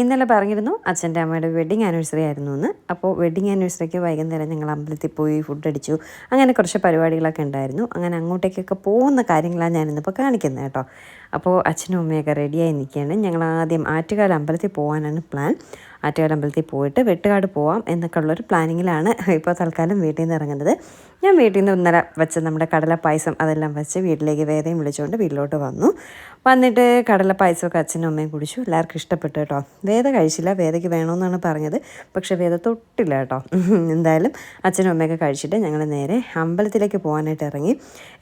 ഇന്നലെ പറഞ്ഞിരുന്നു അച്ഛന്റെ അമ്മയുടെ വെഡിങ് ആനിവേഴ്സറി ആയിരുന്നു എന്ന്. അപ്പോൾ വെഡിങ് ആനിവേഴ്സറിക്ക് വൈകുന്നേരം ഞങ്ങൾ അമ്പലത്തിൽ പോയി ഫുഡ് അടിച്ചു. അങ്ങനെ കുറച്ച് പരിപാടികളൊക്കെ ഉണ്ടായിരുന്നു. അങ്ങനെ അങ്ങോട്ടേക്കൊക്കെ പോകുന്ന കാര്യങ്ങളാണ് ഞാനിന്നിപ്പോൾ കാണിക്കുന്നത് കേട്ടോ. അപ്പോൾ അച്ഛനും അമ്മയൊക്കെ റെഡിയായി നിൽക്കുകയാണ്. ഞങ്ങൾ ആദ്യം ആറ്റുകാൽ അമ്പലത്തിൽ പോകാനാണ് പ്ലാൻ. ആറ്റുകാൽ അമ്പലത്തിൽ പോയിട്ട് വെട്ടുകാട് പോവാം എന്നൊക്കെ ഉള്ളൊരു പ്ലാനിങ്ങിലാണ് ഇപ്പോൾ തൽക്കാലം വീട്ടിൽ നിന്ന് ഇറങ്ങുന്നത്. ഞാൻ വീട്ടിൽ നിന്ന് ഇന്നലെ വെച്ച് നമ്മുടെ കടല പായസം അതെല്ലാം വെച്ച് വീട്ടിലേക്ക് വേദയും വിളിച്ചുകൊണ്ട് വീട്ടിലോട്ട് വന്നു. വന്നിട്ട് കടല പായസമൊക്കെ അച്ഛനും അമ്മയും കുടിച്ചു. എല്ലാവർക്കും ഇഷ്ടപ്പെട്ടു കേട്ടോ. വേദ കഴിച്ചില്ല. വേദയ്ക്ക് വേണമെന്നാണ് പറഞ്ഞത്. പക്ഷെ വേദ തൊട്ടില്ല കേട്ടോ. എന്തായാലും അച്ഛനും അമ്മയൊക്കെ കഴിച്ചിട്ട് ഞങ്ങൾ നേരെ അമ്പലത്തിലേക്ക് പോകാനായിട്ട് ഇറങ്ങി.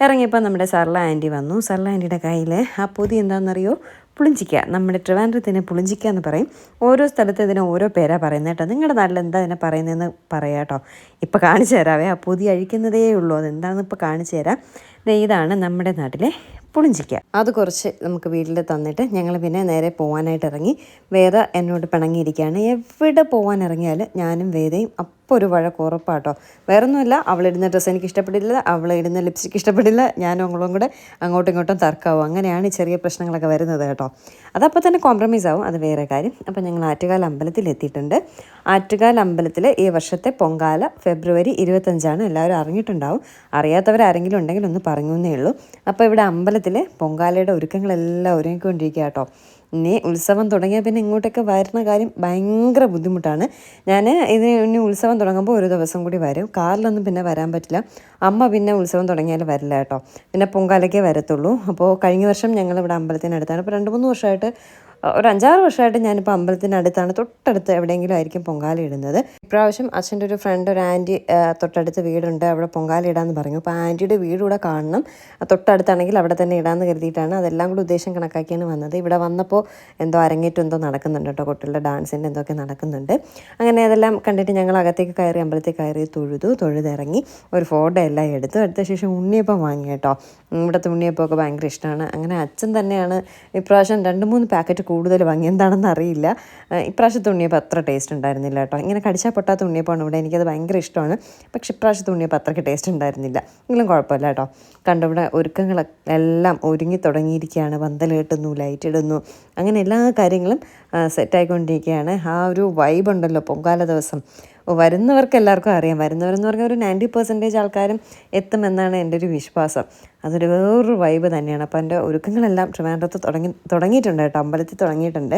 ഇറങ്ങിയപ്പോൾ നമ്മുടെ സർല ആന്റി വന്നു. സർല ആന്റിയുടെ കയ്യിൽ ആ പൊതി എന്താണെന്നറിയോ പുളിഞ്ചിക്ക. നമ്മുടെ ട്രിവാൻഡ്രത്തിന് പുളിഞ്ചിക്ക എന്ന് പറയും. ഓരോ സ്ഥലത്ത് ഇതിന് ഓരോ പേരാണ് പറയുന്നത് കേട്ടോ. നിങ്ങളുടെ നാട്ടിൽ എന്താ ഇതിനെ പറയുന്നതെന്ന് പറയാം കേട്ടോ. ഇപ്പോൾ കാണിച്ചു തരാവേ. ആ പൊതി അഴിക്കുന്നതേ ഉള്ളൂ. അതെന്താണെന്ന് ഇപ്പോൾ കാണിച്ചു തരാം. ഇതാണ് നമ്മുടെ നാട്ടിലെ പുളിഞ്ചിക്ക. അത് കുറച്ച് നമുക്ക് വീട്ടിൽ തന്നിട്ട് ഞങ്ങൾ പിന്നെ നേരെ പോകാനായിട്ട് ഇറങ്ങി. വേദ എന്നോട് പിണങ്ങിയിരിക്കുകയാണ്. എവിടെ പോകാൻ ഇറങ്ങിയാൽ ഞാനും വേദയും അപ്പോൾ ഒരു വഴക്ക് ഉറപ്പാട്ടോ വേറൊന്നുമില്ല അവളിടുന്ന ഡ്രസ്സ് എനിക്ക് ഇഷ്ടപ്പെടില്ല അവൾ ഇടുന്ന ലിപ്സ്റ്റിക് ഇഷ്ടപ്പെടില്ല ഞാനും അവളും കൂടെ അങ്ങോട്ടും ഇങ്ങോട്ടും തർക്കമാവും അങ്ങനെയാണ് ചെറിയ പ്രശ്നങ്ങളൊക്കെ വരുന്നത് കേട്ടോ. അതപ്പോൾ തന്നെ കോംപ്രമൈസ് ആവും. അത് വേറെ കാര്യം. അപ്പോൾ ഞങ്ങൾ ആറ്റുകാൽ അമ്പലത്തിൽ എത്തിയിട്ടുണ്ട്. ആറ്റുകാൽ അമ്പലത്തിൽ ഈ വർഷത്തെ പൊങ്കാല ഫെബ്രുവരി ഇരുപത്തഞ്ചാണ്. എല്ലാവരും അറിഞ്ഞിട്ടുണ്ടാവും. അറിയാത്തവരാരെങ്കിലും ഉണ്ടെങ്കിൽ ഒന്ന് പറഞ്ഞു എന്നേ ഉള്ളൂ. അപ്പോൾ ഇവിടെ അമ്പലത്തിലെ പൊങ്കാലയുടെ ഒരുക്കങ്ങളെല്ലാം ഒരുങ്ങിക്കൊണ്ടിരിക്കുക കേട്ടോ. ഇനി ഉത്സവം തുടങ്ങിയാൽ പിന്നെ ഇങ്ങോട്ടൊക്കെ വരുന്ന കാര്യം ഭയങ്കര ബുദ്ധിമുട്ടാണ്. ഞാൻ ഇത് ഇനി ഉത്സവം തുടങ്ങുമ്പോൾ ഒരു ദിവസം കൂടി വരും. കാറിലൊന്നും പിന്നെ വരാൻ പറ്റില്ല. അമ്മ പിന്നെ ഉത്സവം തുടങ്ങിയാൽ വരില്ല കേട്ടോ. പിന്നെ പൊങ്കാലയ്ക്കേ വരത്തുള്ളൂ. അപ്പോൾ കഴിഞ്ഞ വർഷം ഞങ്ങൾ ഇവിടെ അമ്പലത്തിനടുത്താണ്. ഇപ്പോൾ രണ്ട് മൂന്ന് വർഷമായിട്ട് ഒരു അഞ്ചാറ് വർഷമായിട്ട് ഞാനിപ്പോൾ അമ്പലത്തിനടുത്താണ്. തൊട്ടടുത്ത് എവിടെയെങ്കിലും ആയിരിക്കും പൊങ്കാല ഇടുന്നത്. ഇപ്രാവശ്യം അച്ഛന്റെ ഒരു ഫ്രണ്ട് ഒരു ആന്റി തൊട്ടടുത്ത് വീടുണ്ട്. അവിടെ പൊങ്കാല ഇടാന്ന് പറഞ്ഞു. അപ്പോൾ ആന്റിയുടെ വീട് കൂടെ കാണണം. തൊട്ടടുത്താണെങ്കിൽ അവിടെ തന്നെ ഇടാന്ന് കരുതിയിട്ടാണ് അതെല്ലാം കൂടി ഉദ്ദേശം കണക്കാക്കിയാണ് വന്നത്. ഇവിടെ വന്നപ്പോൾ എന്തോ അരങ്ങേറ്റം എന്തോ നടക്കുന്നുണ്ട് കേട്ടോ. കുട്ടികളുടെ ഡാൻസിന്റെ എന്തൊക്കെ നടക്കുന്നുണ്ട്. അങ്ങനെ അതെല്ലാം കണ്ടിട്ട് ഞങ്ങൾ അകത്തേക്ക് കയറി അമ്പലത്തിൽ കയറി തൊഴുതു. തൊഴുതിറങ്ങി ഒരു ഫോട്ടോ എല്ലാം എടുത്തു. എടുത്ത ശേഷം ഉണ്ണിയപ്പം വാങ്ങി കേട്ടോ. ഇവിടുത്തെ ഉണ്ണിയപ്പമൊക്കെ ഭയങ്കര ഇഷ്ടമാണ്. അങ്ങനെ അച്ഛൻ തന്നെയാണ് ഇപ്രാവശ്യം രണ്ട് മൂന്ന് പാക്കറ്റ് കൂടുതൽ വാങ്ങി എന്താണെന്ന് അറിയില്ല. ഇപ്രാവശ്യത്തെ ഉണ്ണിയപ്പം അത്ര ടേസ്റ്റ് ഉണ്ടായിരുന്നില്ല കേട്ടോ. ഇങ്ങനെ കടിച്ചാൽ പൊട്ടാത്ത ഉണ്ണിയപ്പമാണ് ഇവിടെ എനിക്കത് ഭയങ്കര ഇഷ്ടമാണ്. പക്ഷെ ഇപ്രാവശ്യത്തെ ഉണ്ണിയപ്പം അത്രയ്ക്ക് ടേസ്റ്റ് ഉണ്ടായിരുന്നില്ല. എങ്കിലും കുഴപ്പമില്ല കേട്ടോ. കണ്ടോ ഇവിടെ ഒരുക്കങ്ങളെല്ലാം ഒരുങ്ങി തുടങ്ങിയിരിക്കുകയാണ്. പന്തൽ കെട്ടുന്നു ലൈറ്റ് ഇടുന്നു. അങ്ങനെ എല്ലാ കാര്യങ്ങളും സെറ്റായിക്കൊണ്ടിരിക്കുകയാണ് ആ ഒരു വൈബ് ഉണ്ടല്ലോ പൊങ്കാല ദിവസം. വരുന്നവർക്ക് എല്ലാവർക്കും അറിയാം. വരുന്നവരെന്ന് പറഞ്ഞാൽ ഒരു നയന്റി പെർസെന്റേജ് ആൾക്കാരും എത്തുമെന്നാണ് എന്റെ ഒരു വിശ്വാസം. അതൊരു വേറൊരു വൈബ് തന്നെയാണ്. അപ്പോൾ എന്റെ ഒരുക്കങ്ങളെല്ലാം ട്രിവാൻഡ്രത്ത് തുടങ്ങി തുടങ്ങിയിട്ടുണ്ട് കേട്ടോ. അമ്പലത്തിൽ തുടങ്ങിയിട്ടുണ്ട്.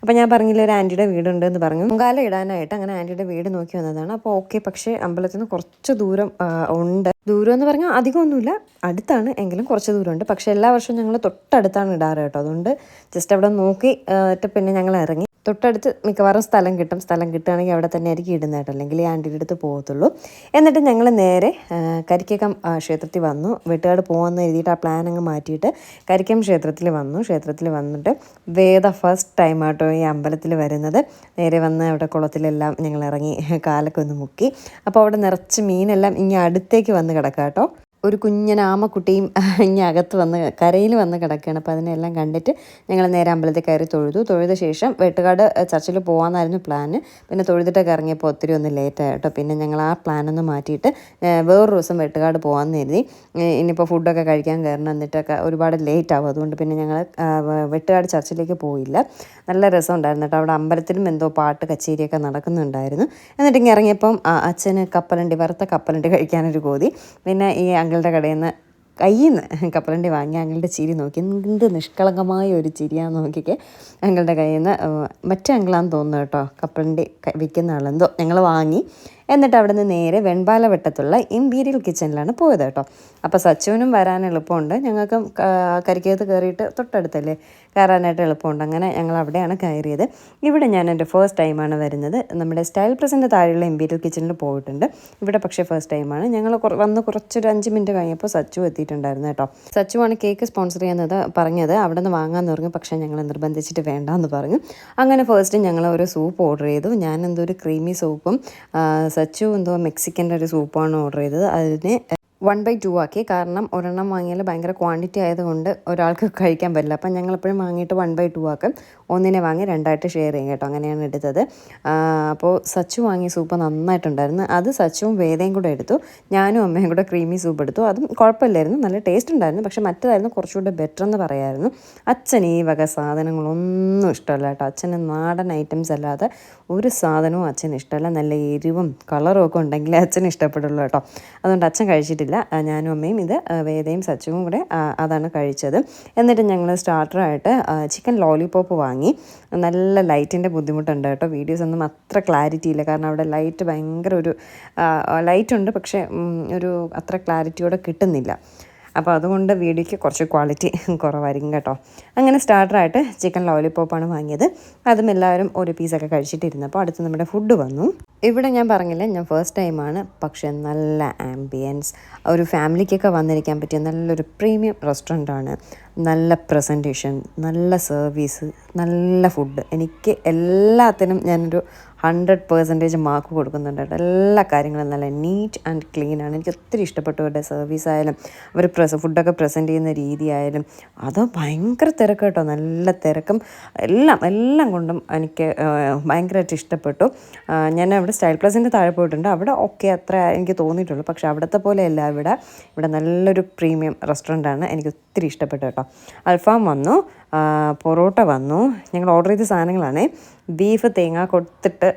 അപ്പോൾ ഞാൻ പറഞ്ഞില്ല ഒരു ആന്റിയുടെ വീടുണ്ട് എന്ന് പറഞ്ഞു. പൊങ്കാല ഇടാനായിട്ട് അങ്ങനെ ആന്റിയുടെ വീട് നോക്കി വന്നതാണ്. അപ്പോൾ ഓക്കെ പക്ഷേ അമ്പലത്തിൽ നിന്ന് കുറച്ച് ദൂരം ഉണ്ട്. ദൂരം എന്ന് പറഞ്ഞാൽ അധികമൊന്നുമില്ല അടുത്താണ് എങ്കിലും കുറച്ച് ദൂരമുണ്ട്. പക്ഷേ എല്ലാ വർഷവും ഞങ്ങൾ തൊട്ടടുത്താണ് ഇടാറ് കേട്ടോ. അതുകൊണ്ട് ജസ്റ്റ് അവിടെ നോക്കി പിന്നെ ഞങ്ങൾ ഇറങ്ങി. തൊട്ടടുത്ത് മിക്കവാറും സ്ഥലം കിട്ടും. സ്ഥലം കിട്ടുകയാണെങ്കിൽ അവിടെ തന്നെ ആയിരിക്കും ഇടുന്നത് കേട്ടോ. അല്ലെങ്കിൽ ഈ ആന്റിയുടെ അടുത്ത് പോകത്തുള്ളൂ. എന്നിട്ട് ഞങ്ങൾ നേരെ കരിക്കകം ക്ഷേത്രത്തിൽ വന്നു. വെട്ടുകാട് പോകാമെന്ന് എഴുതിയിട്ട് ആ പ്ലാൻ അങ്ങ് മാറ്റിയിട്ട് കരിക്കം ക്ഷേത്രത്തിൽ വന്നു. ക്ഷേത്രത്തിൽ വന്നിട്ട് വേദ ഫസ്റ്റ് ടൈം ആട്ടോ ഈ അമ്പലത്തിൽ വരുന്നത്. നേരെ വന്ന് അവിടെ കുളത്തിലെല്ലാം ഞങ്ങൾ ഇറങ്ങി കാലൊക്കെ ഒന്ന് മുക്കി. അപ്പോൾ അവിടെ നിറച്ച് മീനെല്ലാം ഇനി അടുത്തേക്ക് വന്ന് കിടക്കാം കേട്ടോ ഒരു കുഞ്ഞൻ ആമക്കുട്ടിയും ഇങ്ങനെ അകത്ത് വന്ന് കരയിൽ വന്ന് കിടക്കുകയാണ്. അപ്പോൾ അതിനെല്ലാം കണ്ടിട്ട് ഞങ്ങൾ നേരെ അമ്പലത്തിൽ കയറി തൊഴുതു. തൊഴുത ശേഷം വെട്ടുകാട് ചർച്ചിൽ പോകാമെന്നായിരുന്നു പ്ലാന് പിന്നെ തൊഴുതിട്ടൊക്കെ ഇറങ്ങിയപ്പോൾ ഒത്തിരി ഒന്ന് ലേറ്റ് ആയിട്ടോ പിന്നെ ഞങ്ങൾ ആ പ്ലാനൊന്ന് മാറ്റിയിട്ട് വേറൊരു ദിവസം വെട്ടുകാട് പോകാമെന്ന് കരുതി. ഇനിയിപ്പോൾ ഫുഡൊക്കെ കഴിക്കാൻ കയറണം എന്നിട്ടൊക്കെ ഒരുപാട് ലേറ്റ് ആവും. അതുകൊണ്ട് പിന്നെ ഞങ്ങൾ വെട്ടുകാട് ചർച്ചിലേക്ക് പോയില്ല. നല്ല രസം ഉണ്ടായിരുന്നു കേട്ടോ. അവിടെ അമ്പലത്തിലും എന്തോ പാട്ട് കച്ചേരിയൊക്കെ നടക്കുന്നുണ്ടായിരുന്നു. എന്നിട്ട് ഇങ്ങനെ ഇറങ്ങിയപ്പം അച്ഛന് കപ്പലണ്ടി വറുത്ത കപ്പലണ്ടി കഴിക്കാനൊരു കോതി. പിന്നെ ഈ അങ്കിളുടെ കടയിൽ നിന്ന് കയ്യിൽ നിന്ന് കപ്പലണ്ടി വാങ്ങി അങ്കിളുടെ ചിരി നോക്കി. എന്ത് നിഷ്കളങ്കമായ ഒരു ചിരിയാന്ന് നോക്കിക്കെ. അങ്കിളുടെ കയ്യിൽ നിന്ന് മറ്റേ അങ്കിളാന്ന് തോന്നുന്നു കേട്ടോ. കപ്പലണ്ടി വിൽക്കുന്ന ആളെന്തോ ഞങ്ങൾ വാങ്ങി. എന്നിട്ട് അവിടെ നിന്ന് നേരെ വെൺപാലവട്ടത്തുള്ള ഇമ്പീരിയൽ കിച്ചണിലാണ് പോയത് കേട്ടോ. അപ്പോൾ സച്ചുവിനും വരാൻ എളുപ്പമുണ്ട്. ഞങ്ങൾക്ക് കരിക്കകത്ത് കയറിയിട്ട് തൊട്ടടുത്തല്ലേ കയറാനായിട്ട് എളുപ്പമുണ്ട്. അങ്ങനെ ഞങ്ങൾ അവിടെയാണ് കയറിയത്. ഇവിടെ ഞാൻ എന്റെ ഫസ്റ്റ് ടൈമാണ് വരുന്നത്. നമ്മുടെ സ്റ്റൈൽ പ്രസന്റെ താഴെയുള്ള ഇമ്പീരിയൽ കിച്ചണിൽ പോയിട്ടുണ്ട്. ഇവിടെ പക്ഷേ ഫസ്റ്റ് ടൈമാണ് ഞങ്ങൾ വന്ന് കുറച്ചൊരു അഞ്ച് മിനിറ്റ് കഴിഞ്ഞപ്പോൾ സച്ചു എത്തിയിട്ടുണ്ടായിരുന്നു കേട്ടോ. സച്ചുവാണ് കേക്ക് സ്പോൺസർ ചെയ്യുന്നത് പറഞ്ഞത്. അവിടെ നിന്ന് വാങ്ങാമെന്ന് പറഞ്ഞു. പക്ഷേ ഞങ്ങൾ നിർബന്ധിച്ചിട്ട് വേണ്ടാന്ന് പറഞ്ഞു. അങ്ങനെ ഫസ്റ്റ് ഞങ്ങൾ ഒരു സൂപ്പ് ഓർഡർ ചെയ്തു. ഞാൻ എന്തോ ഒരു ക്രീമി സൂപ്പും സച്ചു എന്തോ മെക്സിക്കന്റെ ഒരു സൂപ്പാണ് ഓർഡർ ചെയ്തത്. അതിന് വൺ ബൈ ടു ആക്കി. കാരണം ഒരെണ്ണം വാങ്ങിയാൽ ഭയങ്കര ക്വാണ്ടിറ്റി ആയതുകൊണ്ട് ഒരാൾക്ക് കഴിക്കാൻ പറ്റില്ല. അപ്പം ഞങ്ങൾ എപ്പോഴും വാങ്ങിയിട്ട് വൺ ബൈ ടു ആക്കും. ഒന്നിനെ വാങ്ങി രണ്ടായിട്ട് ഷെയർ ചെയ്യും കേട്ടോ. അങ്ങനെയാണ് എടുത്തത്. അപ്പോൾ സച്ചു വാങ്ങിയ സൂപ്പ് നന്നായിട്ടുണ്ടായിരുന്നു. അത് സച്ചുവും വേദയും കൂടെ എടുത്തു. ഞാനും അമ്മയും കൂടെ ക്രീമി സൂപ്പ് എടുത്തു. അതും കുഴപ്പമില്ലായിരുന്നു. നല്ല ടേസ്റ്റ് ഉണ്ടായിരുന്നു. പക്ഷേ മറ്റതായിരുന്നു കുറച്ചുകൂടെ ബെറ്റർ എന്ന് പറയായിരുന്നു. അച്ഛൻ ഈ വക സാധനങ്ങളൊന്നും ഇഷ്ടമല്ല കേട്ടോ. അച്ഛന് നാടൻ ഐറ്റംസ് അല്ലാതെ ഒരു സാധനവും അച്ഛന് ഇഷ്ടമല്ല. നല്ല എരിവും കളറും ഒക്കെ ഉണ്ടെങ്കിലേ അച്ഛന് ഇഷ്ടപ്പെടുള്ളൂ കേട്ടോ. അതുകൊണ്ട് അച്ഛൻ കഴിച്ചിട്ടില്ല. ആ, ഞാനും അമ്മയും ഇത് വേദയും സച്ചുവും കൂടെ അതാണ് കഴിച്ചത്. എന്നിട്ട് ഞങ്ങൾ സ്റ്റാർട്ടറായിട്ട് ചിക്കൻ ലോലിപോപ്പ് വാങ്ങി. നല്ല ലൈറ്റിന്റെ ബുദ്ധിമുട്ടുണ്ട് കേട്ടോ. വീഡിയോസ് ഒന്നും അത്ര ക്ലാരിറ്റി ഇല്ല. കാരണം അവിടെ ലൈറ്റ് ഭയങ്കര ഒരു ലൈറ്റ് ഉണ്ട്. പക്ഷേ ഒരു അത്ര ക്ലാരിറ്റിയോടെ കിട്ടുന്നില്ല. അപ്പോൾ അതുകൊണ്ട് വീഡിയോയ്ക്ക് കുറച്ച് ക്വാളിറ്റി കുറവായിരിക്കും കേട്ടോ. അങ്ങനെ സ്റ്റാർട്ടറായിട്ട് ചിക്കൻ ലോലിപോപ്പാണ് വാങ്ങിയത്. അതും എല്ലാവരും ഒരു പീസൊക്കെ കഴിച്ചിട്ടിരുന്നപ്പോൾ അടുത്ത് നമ്മുടെ ഫുഡ് വന്നു. ഇവിടെ ഞാൻ പറഞ്ഞില്ല ഞാൻ ഫസ്റ്റ് ടൈമാണ് പക്ഷേ നല്ല ആംബിയൻസ് ഒരു ഫാമിലിക്കൊക്കെ വന്നിരിക്കാൻ പറ്റിയ നല്ലൊരു പ്രീമിയം റെസ്റ്റോറന്റാണ് നല്ല പ്രസന്റേഷൻ നല്ല സർവീസ് നല്ല ഫുഡ് എനിക്ക് എല്ലാത്തിനും ഞാനൊരു ഹൺഡ്രഡ് പേഴ്സന്റേജ് മാർക്ക് കൊടുക്കുന്നുണ്ട് എല്ലാ കാര്യങ്ങളും നല്ല നീറ്റ് ആൻഡ് ക്ലീൻ ആണ്. എനിക്ക് ഒത്തിരി ഇഷ്ടപ്പെട്ടു അവരുടെ സർവീസ് ആയാലും അവർ പ്രസ ഫുഡൊക്കെ പ്രസന്റ് ചെയ്യുന്ന രീതി ആയാലും അത് ഭയങ്കര തിരക്ക് കേട്ടോ. നല്ല തിരക്കും. എല്ലാം എല്ലാം കൊണ്ടും എനിക്ക് ഭയങ്കരമായിട്ട് ഇഷ്ടപ്പെട്ടു. ഞാൻ അവിടെ സ്റ്റൈൽ പ്ലസിന്റെ താഴെ പോയിട്ടുണ്ട്. അവിടെ ഒക്കെ അത്ര എനിക്ക് തോന്നിയിട്ടുള്ളൂ. പക്ഷേ അവിടുത്തെ പോലെയല്ല ഇവിടെ ഇവിടെ നല്ലൊരു പ്രീമിയം റെസ്റ്റോറന്റാണ് എനിക്ക് ഒത്തിരി ഇഷ്ടപ്പെട്ടു കേട്ടോ. അൽഫാം വന്നു പൊറോട്ട വന്നു. ഞങ്ങൾ ഓർഡർ ചെയ്ത സാധനങ്ങളാണേ. ബീഫ് തേങ്ങ കൊടുത്തിട്ട്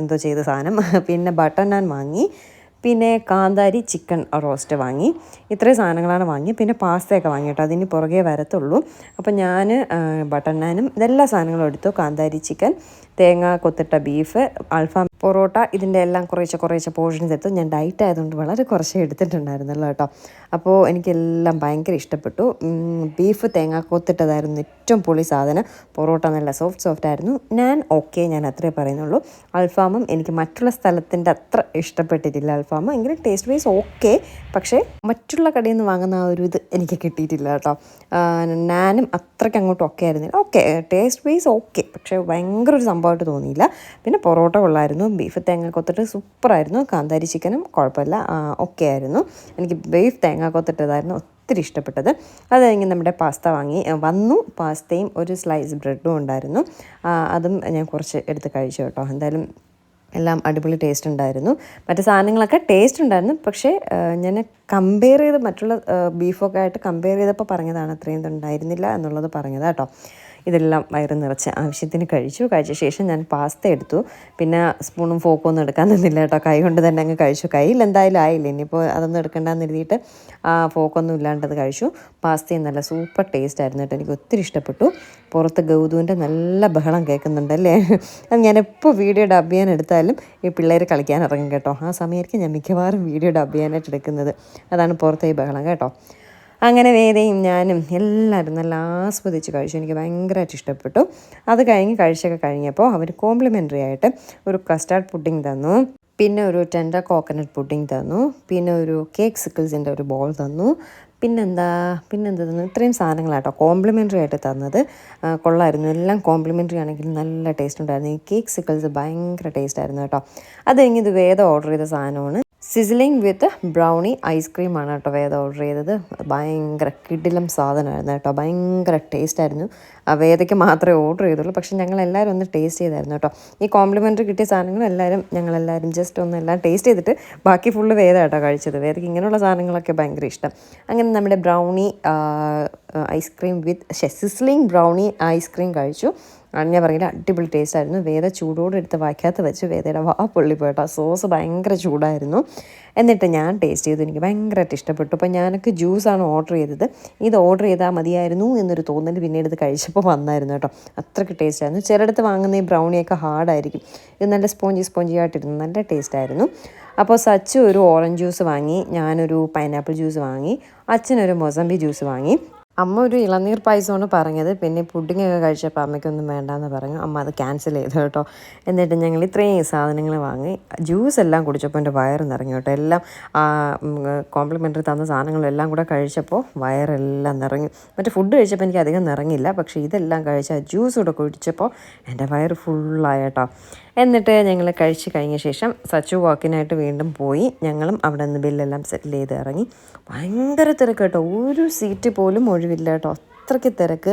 എന്തോ ചെയ്ത സാധനം. പിന്നെ ബട്ടർ നാൻ വാങ്ങി. പിന്നെ കാന്താരി ചിക്കൻ റോസ്റ്റ് വാങ്ങി. ഇത്രയും സാധനങ്ങളാണ് വാങ്ങി. പിന്നെ പാസ്തയൊക്കെ വാങ്ങി കേട്ടോ. അതിന് പുറകെ വരത്തുള്ളൂ. അപ്പോൾ ഞാൻ ബട്ടർ നാനും ഇതെല്ലാ സാധനങ്ങളും എടുത്തു. കാന്താരി ചിക്കൻ തേങ്ങ കൊത്തിട്ട ബീഫ് അൽഫാം പൊറോട്ട ഇതിന്റെ എല്ലാം കുറേശ്ശെ കുറേശ്ശെ പോർഷൻസ് എടുത്തു ഞാൻ ഡയറ്റ് ആയതുകൊണ്ട് വളരെ കുറച്ചേ എടുത്തിട്ടുണ്ടായിരുന്നല്ലോ കേട്ടോ. അപ്പോൾ എനിക്കെല്ലാം ഭയങ്കര ഇഷ്ടപ്പെട്ടു. ബീഫ് തേങ്ങ കൊത്തിട്ടതായിരുന്നു ഏറ്റവും പൊളി സാധനം. പൊറോട്ട നല്ല സോഫ്റ്റ് സോഫ്റ്റ് ആയിരുന്നു. ഞാൻ ഓക്കെ ഞാൻ അത്രേ പറയുന്നുള്ളൂ. അൽഫാമും എനിക്ക് മറ്റുള്ള സ്ഥലത്തിന്റെ അത്ര ഇഷ്ടപ്പെട്ടിട്ടില്ല അൽഫാം എങ്കിലും ടേസ്റ്റ് വൈസ് ഓക്കെ പക്ഷേ മറ്റുള്ള കടയിൽ നിന്ന് വാങ്ങുന്ന ആ ഒരു ഇത് എനിക്ക് കിട്ടിയിട്ടില്ല കേട്ടോ. നാനും അത്രയ്ക്ക് അങ്ങോട്ട് ഒക്കെ ആയിരുന്നില്ല. ഓക്കെ ടേസ്റ്റ് വൈസ് ഓക്കെ പക്ഷേ ഭയങ്കര ഒരു സംഭവമായിട്ട് തോന്നിയില്ല. പിന്നെ പൊറോട്ട കൊള്ളായിരുന്നു. ബീഫ് തേങ്ങ കൊത്തിട്ട് സൂപ്പറായിരുന്നു കാന്താരി ചിക്കനും കുഴപ്പമില്ല. ഒക്കെ ആയിരുന്നു. എനിക്ക് ബീഫ് തേങ്ങ കൊത്തിട്ടതായിരുന്നു ഒത്തിരി ഇഷ്ടപ്പെട്ടത്. അത് കഴിഞ്ഞ് നമ്മുടെ പാസ്ത വാങ്ങി. വന്നു. പാസ്തയും ഒരു സ്ലൈസ് ബ്രെഡും ഉണ്ടായിരുന്നു. അതും ഞാൻ കുറച്ച് എടുത്ത് കഴിച്ചു കേട്ടോ. എന്തായാലും എല്ലാം അടിപൊളി ടേസ്റ്റ് ഉണ്ടായിരുന്നു. മറ്റു സാധനങ്ങളൊക്കെ ടേസ്റ്റ് ഉണ്ടായിരുന്നു. പക്ഷേ ഞാൻ കമ്പയർ ചെയ്ത് മറ്റുള്ള ബീഫൊക്കെ ആയിട്ട് കമ്പയർ ചെയ്തപ്പോൾ പറഞ്ഞതാണ് അത്രയും ഇതുണ്ടായിരുന്നില്ല എന്നുള്ളത് പറഞ്ഞത് കേട്ടോ ഇതെല്ലാം വയറ് നിറച്ച് ആവശ്യത്തിന് കഴിച്ചു. കഴിച്ച ശേഷം ഞാൻ പാസ്ത എടുത്തു. പിന്നെ സ്പൂണും ഫോക്കും ഒന്നും എടുക്കാൻ നിന്നില്ല കേട്ടോ. കൈ കൊണ്ട് തന്നെ അങ്ങ് കഴിച്ചു. കയ്യിൽ എന്തായാലും ആയില്ല? ഇനിയിപ്പോൾ അതൊന്നും എടുക്കണ്ടെന്ന് എഴുതിയിട്ട് ആ ഫോക്കൊന്നും ഇല്ലാണ്ടത് കഴിച്ചു. പാസ്തയും നല്ല സൂപ്പർ ടേസ്റ്റ് ആയിരുന്നു കേട്ടോ. എനിക്ക് ഒത്തിരി ഇഷ്ടപ്പെട്ടു. പുറത്ത് ഗൗതുവിന്റെ നല്ല ബഹളം കേൾക്കുന്നുണ്ട് അല്ലേ? അത് ഞാനെപ്പോൾ വീഡിയോ ഡബ് ചെയ്യാൻ എടുത്താലും ഈ പിള്ളേർ കളിക്കാൻ ഇറങ്ങും കേട്ടോ. ആ സമയമായിരിക്കും ഞാൻ മിക്കവാറും വീഡിയോ ഡബ് ചെയ്യാനായിട്ട് എടുക്കുന്നത്. അതാണ് പുറത്തെ ഈ ബഹളം കേട്ടോ. അങ്ങനെ വേദയും ഞാനും എല്ലാവരും നല്ല ആസ്വദിച്ച് കഴിച്ചു. എനിക്ക് ഭയങ്കരമായിട്ട് ഇഷ്ടപ്പെട്ടു. അത് കഴിഞ്ഞ് കഴിച്ചൊക്കെ കഴിഞ്ഞപ്പോൾ അവർ കോംപ്ലിമെന്ററി ആയിട്ട് ഒരു കസ്റ്റാർഡ് പുഡിംഗ് തന്നു. പിന്നെ ഒരു ടെൻഡർ കോക്കനട്ട് പുഡിംഗ് തന്നു. പിന്നെ ഒരു കേക്ക് സിക്കിൾസിന്റെ ഒരു ബോൾ തന്നു. പിന്നെന്താ പിന്നെന്താ തന്നു? ഇത്രയും സാധനങ്ങളാട്ടോ കോംപ്ലിമെന്ററി ആയിട്ട് തന്നത്. കൊള്ളായിരുന്നു. എല്ലാം കോംപ്ലിമെന്ററി ആണെങ്കിൽ നല്ല ടേസ്റ്റ് ഉണ്ടായിരുന്നു. ഈ കേക്ക് സിക്കിൾസ് ഭയങ്കര ടേസ്റ്റ് ആയിരുന്നു കേട്ടോ. അത് കഴിഞ്ഞ് ഇത് വേദം ഓർഡർ ചെയ്ത സാധനമാണ്. സിസിലിംഗ് വിത്ത് ബ്രൗണി ഐസ്ക്രീമാണ് കേട്ടോ വേദ ഓർഡർ ചെയ്തത്. ഭയങ്കര കിടിലം സാധനമായിരുന്നു കേട്ടോ. ഭയങ്കര ടേസ്റ്റ് ആയിരുന്നു. വേദയ്ക്ക് മാത്രമേ ഓർഡർ ചെയ്തുള്ളൂ. പക്ഷെ ഞങ്ങൾ എല്ലാവരും ഒന്ന് ടേസ്റ്റ് ചെയ്തായിരുന്നു കേട്ടോ. ഈ കോംപ്ലിമെന്ററി കിട്ടിയ സാധനങ്ങൾ എല്ലാവരും ഞങ്ങളെല്ലാവരും ജസ്റ്റ് ഒന്ന് എല്ലാം ടേസ്റ്റ് ചെയ്തിട്ട് ബാക്കി ഫുള്ള് വേദ കേട്ടോ കഴിച്ചത്. വേദയ്ക്ക് ഇങ്ങനെയുള്ള സാധനങ്ങളൊക്കെ ഭയങ്കര ഇഷ്ടം. അങ്ങനെ നമ്മുടെ brownie ice cream with sizzling brownie ice cream കഴിച്ചു. ഞാൻ പറയുന്നത് അടിപൊളി ടേസ്റ്റ് ആയിരുന്നു. വേദ ചൂടോടെ എടുത്ത് വായിക്കാത്ത വെച്ച് വേദയുടെ വാ പൊള്ളി പോയിട്ടോ. സോസ് ഭയങ്കര ചൂടായിരുന്നു. എന്നിട്ട് ഞാൻ ടേസ്റ്റ് ചെയ്തു. എനിക്ക് ഭയങ്കരമായിട്ട് ഇഷ്ടപ്പെട്ടു. അപ്പോൾ ഞാനൊക്കെ ജ്യൂസാണ് ഓർഡർ ചെയ്തത്. ഇത് ഓർഡർ ചെയ്താൽ മതിയായിരുന്നു എന്നൊരു തോന്നൽ പിന്നീട് ഇത് കഴിച്ചപ്പോൾ വന്നായിരുന്നു കേട്ടോ. അത്രയ്ക്ക് ടേസ്റ്റ് ആയിരുന്നു. ചിലയിടത്ത് വാങ്ങുന്ന ഈ ബ്രൗണിയൊക്കെ ഹാർഡായിരിക്കും ഇത് നല്ല സ്പോഞ്ചി സ്പോഞ്ചി ആയിട്ടിരുന്നു നല്ല ടേസ്റ്റ് ആയിരുന്നു. അപ്പോൾ സച്ചു ഒരു ഓറഞ്ച് ജ്യൂസ് വാങ്ങി. ഞാനൊരു പൈനാപ്പിൾ ജ്യൂസ് വാങ്ങി. അച്ഛനൊരു മൊസംബി ജ്യൂസ് വാങ്ങി. അമ്മ ഒരു ഇളനീർ പായസമാണ് പറഞ്ഞത്. പിന്നെ പുഡിങ്ങൊക്കെ കഴിച്ചപ്പോൾ അമ്മയ്ക്കൊന്നും വേണ്ടാന്ന് പറഞ്ഞു. അമ്മ അത് ക്യാൻസൽ ചെയ്തു കേട്ടോ. എന്നിട്ട് ഞങ്ങൾ ഇത്രയും സാധനങ്ങൾ വാങ്ങി. ജ്യൂസ് എല്ലാം കുടിച്ചപ്പോൾ എന്റെ വയറ് നിറഞ്ഞു കേട്ടോ. എല്ലാം കോംപ്ലിമെന്ററി തന്ന സാധനങ്ങളെല്ലാം കൂടെ കഴിച്ചപ്പോൾ വയറെല്ലാം നിറഞ്ഞു. മറ്റേ ഫുഡ് കഴിച്ചപ്പോൾ എനിക്ക് അധികം നിറങ്ങില്ല പക്ഷേ ഇതെല്ലാം കഴിച്ച ജ്യൂസ് കൂടെ കുടിച്ചപ്പോൾ എന്റെ വയറ് ഫുള്ളായ കേട്ടോ. എന്നിട്ട് ഞങ്ങൾ കഴിച്ച് കഴിഞ്ഞ ശേഷം സച്ചു വാക്കിനായിട്ട് വീണ്ടും പോയി. ഞങ്ങളും അവിടെ നിന്ന് ബില്ലെല്ലാം സെറ്റിൽ ചെയ്ത് ഇറങ്ങി. ഭയങ്കര തിരക്ക് കേട്ടോ ഒരു സീറ്റ് പോലും ഒഴിവില്ല കേട്ടോ അത്രയ്ക്ക് തിരക്ക്.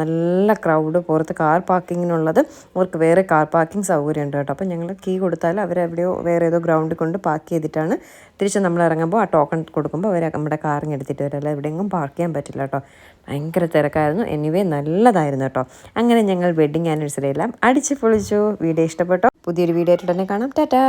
നല്ല ക്രൗഡ് പുറത്ത് കാർ പാർക്കിങ്ങിനുള്ളത് അവർക്ക് വേറെ കാർ പാർക്കിംഗ് സൗകര്യം ഉണ്ട് കേട്ടോ അപ്പോൾ ഞങ്ങൾ കീ കൊടുത്താൽ അവരെവിടെയോ വേറെ ഏതോ ഗ്രൗണ്ടിൽ കൊണ്ട് പാർക്ക് ചെയ്തിട്ടാണ് തിരിച്ച് നമ്മൾ ഇറങ്ങുമ്പോൾ ആ ടോക്കൺ കൊടുക്കുമ്പോൾ അവർ നമ്മുടെ കാറിങ് എടുത്തിട്ട് വരും. അല്ല എവിടെയെങ്കിലും പാർക്ക് ചെയ്യാൻ പറ്റില്ല കേട്ടോ. ഭയങ്കര തിരക്കായിരുന്നു. എനിവേ നല്ലതായിരുന്നു കേട്ടോ. അങ്ങനെ ഞങ്ങൾ വെഡിങ് ആനിവേഴ്സറി എല്ലാം അടിച്ച് പൊളിച്ചു വീഡിയോ ഇഷ്ടപ്പെട്ടോ? പുതിയൊരു വീഡിയോ ആയിട്ട് തന്നെ കാണാം. ടാറ്റാ!